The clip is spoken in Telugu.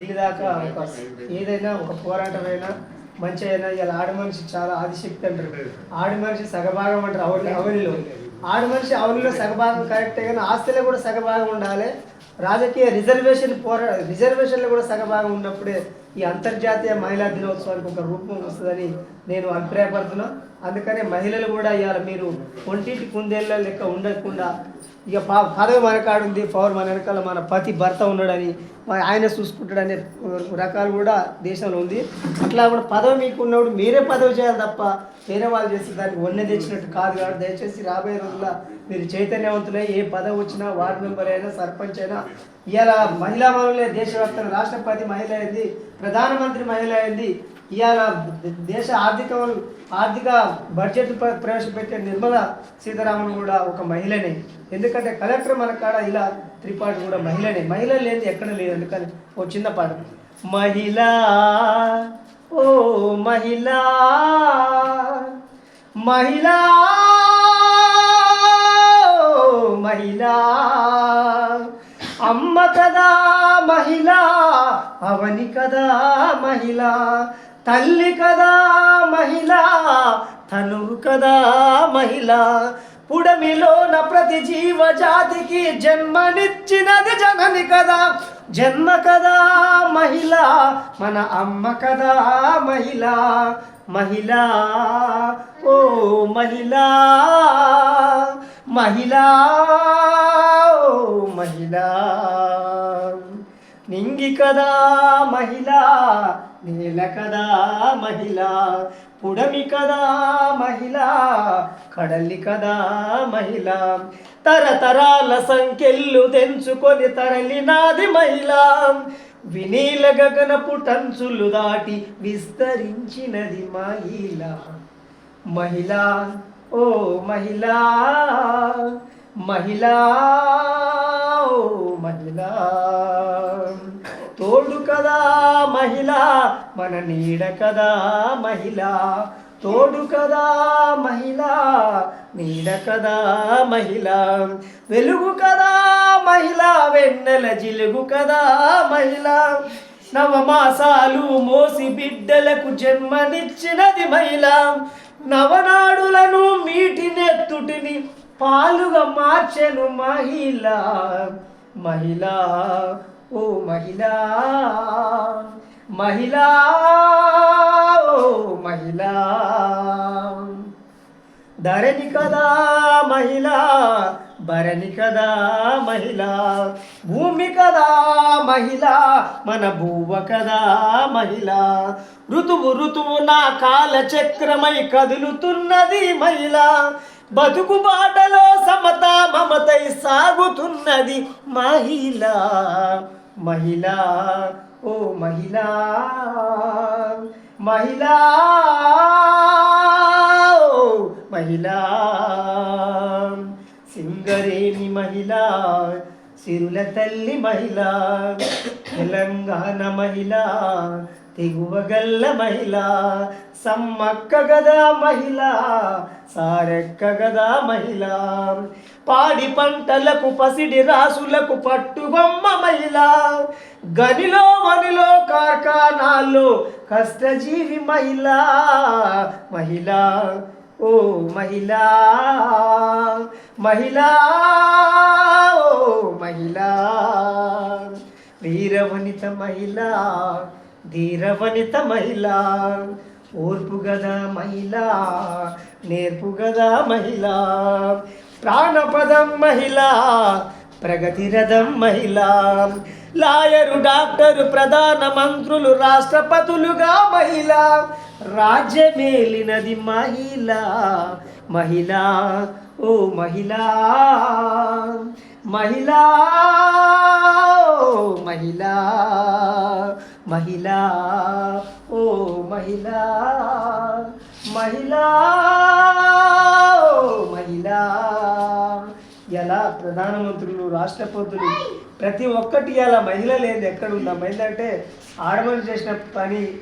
దాకా ఒక ఏదైనా ఒక పోరాటమైనా మంచి అయినా ఇలా ఆడ మనిషి చాలా ఆదిశక్తి అంటారు. ఆడ మనిషి సగభాగం అంటారు అవని అవనిలో ఆడ మనిషి అవనిలో సగభాగం కరెక్టే కానీ ఆస్తిలో కూడా సగభాగం ఉండాలి. రాజకీయ రిజర్వేషన్ పోరా రిజర్వేషన్లో కూడా సగభాగం ఉన్నప్పుడే ఈ అంతర్జాతీయ మహిళా దినోత్సవానికి ఒక రూపం వస్తుందని నేను అభిప్రాయపడుతున్నాను అందుకనే మహిళలు కూడా ఇవాళ మీరు ఒంటింటి కుందేళ్ళ లెక్క ఉండకుండా ఇక పా పదవి మన పవర్ మన వెనకాల మన పతి భర్త ఉన్నాడని ఆయన చూసుకుంటాడనే రకాలు కూడా దేశంలో ఉంది. అట్లా కూడా పదవి మీకు ఉన్నప్పుడు మీరే పదవి చేయాలి తప్ప వేరే వాళ్ళు చేస్తే దానికి వన్నె తెచ్చినట్టు కాదు కాబట్టి దయచేసి రాబోయే రోజుల్లో మీరు చైతన్యవంతులై ఏ పదవి వచ్చినా వార్డు మెంబర్ అయినా సర్పంచ్ అయినా ఇవాళ మహిళా మనులే దేశవ్యాప్తంగా రాష్ట్రపతి మహిళ అయింది ప్రధానమంత్రి మహిళ అయింది ఇవాళ దేశ ఆర్థిక ఆర్థిక బడ్జెట్ ప్రవేశపెట్టే నిర్మలా సీతారామన్ కూడా ఒక మహిళనే. ఎందుకంటే కలెక్టర్ మన కాడ ఇలా త్రిపాఠి కూడా మహిళనే. మహిళ లేనిది ఎక్కడ లేదు. అందుకని ఓ చిన్న పాట మహిళ ఓ మహిళ మహిళ మహిళ అమ్మ కదా మహిళ అవని కదా మహిళ తల్లి కదా మహిళ తనువు కదా మహిళ. పుడమిలోన ప్రతి జీవ జాతికి జన్మనిచ్చినది జనని కదా. జన్మ కదా మహిళ మన అమ్మ కదా మహిళ. మహిళ ఓ మహిళ మహిళ ఓ మహిళ. నింగి కదా మహిళ నేల కదా మహిళ పుడమి కదా మహిళ కడలి కదా మహిళ. తరతరాల సంఖ్యలు తెంచుకొని తరలినాది మహిళ. వినీల గగనపు టంచులు దాటి విస్తరించినది మహిళ. మహిళ ఓ మహిళ మహిళ ఓ మహిళ. తోడు కదా మహిళ మన నీడ కదా మహిళ. తోడు కదా మహిళ నీడ కదా మహిళ. వెలుగు కదా మహిళ వెన్నెల జిలుగు కదా మహిళ. నవమాసాలు మోసి బిడ్డలకు జన్మనిచ్చినది మహిళ. నవనాడులను మీటినెత్తుటిని పాలుగా మార్చెను మహిళ. మహిళ ఓ మహిళ మహిళ ఓ మహిళ. ధరణి కదా మహిళ భరణి కదా మహిళ. భూమి కదా మహిళ మన భూవ కదా మహిళ. ఋతువు ఋతువు నా కాల చక్రమై కదులుతున్నది మహిళ. బతుకు బాటలో సమత మమతై సాగుతున్నది మహిళ. మహిళ ఓ మహిళ మహిళ ఓ మహిళ. సింగరేణి మహిళ సిరుల తల్లి మహిళ తెలంగాణ మహిళ దిగువగల్ల మహిళ సమ్మక్క గదా మహిళ సారెక్క గదా మహిళ. పాడి పంటలకు పసిడి రాసులకు పట్టుబొమ్మ మహిళ. గనిలో వనిలో కార్ఖానాల్లో కష్టజీవి మహిళ. మహిళ ఓ మహిళ మహిళ ఓ మహిళ. వీరవనిత మహిళ. ధీరవనిత మహిళ ఓర్పు గదా మహిళ నేర్పు గదా మహిళ ప్రాణపదం మహిళ ప్రగతిరథం మహిళా మహిళ. లాయరు డాక్టరు ప్రధాన మంత్రులు రాష్ట్రపతులుగా మహిళ. రాజ్యమేలినది మహిళ మహిళ ఓ మహిళ. మహిళ ఓ మహిళా ఓ మహిళా మహిళా ఓ మహిళ. ఎలా ప్రధానమంత్రులు రాష్ట్రపతులు ప్రతి ఒక్కటి ఇలా మహిళ లేదు ఎక్కడ ఉందా? మహిళ అంటే ఆడవాళ్ళు చేసిన పని